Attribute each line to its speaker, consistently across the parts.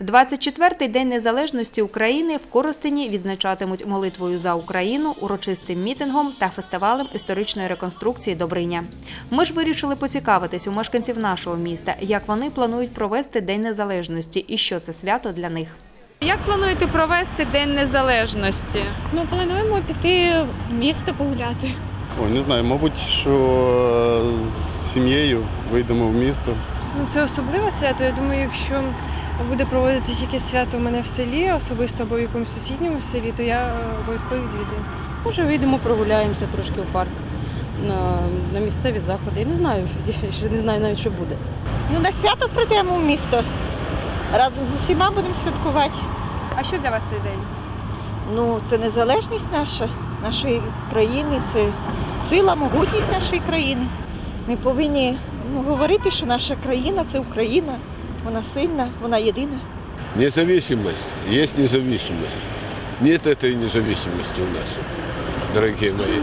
Speaker 1: 24-й День Незалежності України в Коростені відзначатимуть молитвою за Україну, урочистим мітингом та фестивалем історичної реконструкції Добриня. Ми ж вирішили поцікавитись у мешканців нашого міста, як вони планують провести День Незалежності і що це свято для них.
Speaker 2: Як плануєте провести День Незалежності?
Speaker 3: Ну, плануємо піти в місто погуляти.
Speaker 4: Ой, не знаю, мабуть, що з сім'єю вийдемо в місто.
Speaker 3: Ну, це особливе свято. Я думаю, якщо буде проводитись якесь свято у мене в селі, особисто або в якомусь сусідньому селі, то я е, обов'язково відвідую.
Speaker 5: Може, вийдемо, прогуляємося трошки в парк на, на місцеві заходи. Я не знаю, що ще не знаю навіть, що буде.
Speaker 6: Ну, на свято прийдемо в місто. Разом з усіма будемо святкувати.
Speaker 2: А що для вас цей день?
Speaker 6: Ну, це незалежність наша, нашої країни, це сила, могутність нашої країни. Ми повинні ну, говорити, що наша країна це Україна, вона сильна, вона єдина.
Speaker 7: Независимость. Есть независимость. Нет этой независимости у нас, дорогие мои.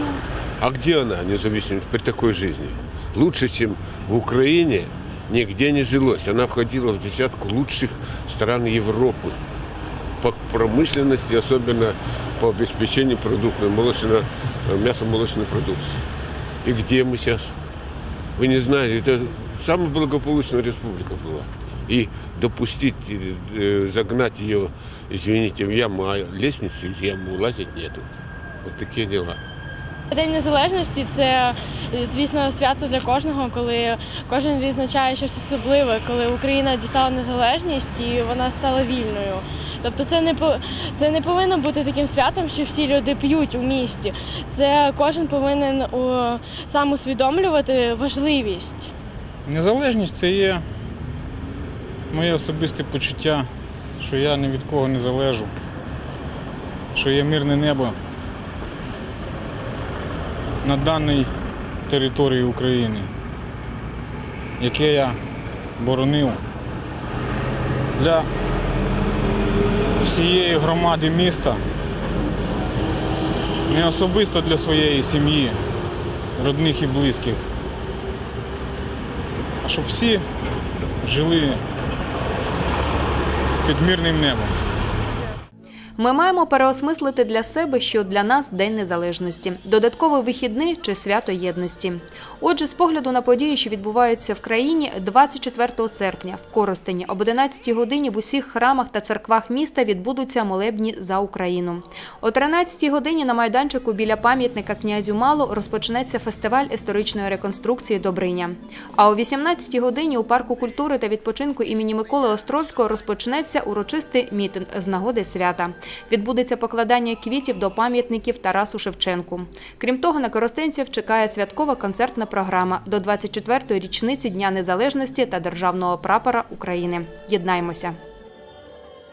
Speaker 7: А где она, независимость, при такой жизни? Лучше, чем в Украине, нигде не жилось. Она входила в десятку лучших стран Европы по промышленности, особенно по обеспечению продуктов, молочно, мясо-молочной продукции. И где мы сейчас? Вы не знаете, это самая благополучная республика была. И допустить, э, загнать ее, извините, в яму, а лестницы из ямы улазить нету. Вот такие дела.
Speaker 8: День незалежності це, звісно, свято для кожного, коли кожен відзначає щось особливе, коли Україна дістала незалежність і вона стала вільною. Тобто це не це не повинно бути таким святом, що всі люди п'ють у місті. Це кожен повинен о, сам усвідомлювати важливість.
Speaker 9: Незалежність це є моє особисте почуття, що я ні від кого не залежу, що є мирне небо на даній території України, яке я боронив для всієї громади міста, не особисто для своєї сім'ї, родних і близьких, а щоб всі жили під мирним небом.
Speaker 1: Ми маємо переосмислити для себе, що для нас День Незалежності, додатковий вихідний чи свято єдності. Отже, з погляду на події, що відбуваються в країні, 24 серпня в Коростені об 11 годині в усіх храмах та церквах міста відбудуться молебні за Україну. О 13 годині на майданчику біля пам'ятника князю Малу розпочнеться фестиваль історичної реконструкції Добриня. А о 18 годині у парку культури та відпочинку імені Миколи Островського розпочнеться урочистий мітинг з нагоди свята. Відбудеться покладання квітів до пам'ятників Тарасу Шевченку. Крім того, на коростенців чекає святкова концертна програма до 24-ї річниці Дня Незалежності та Державного прапора України. Єднаймося!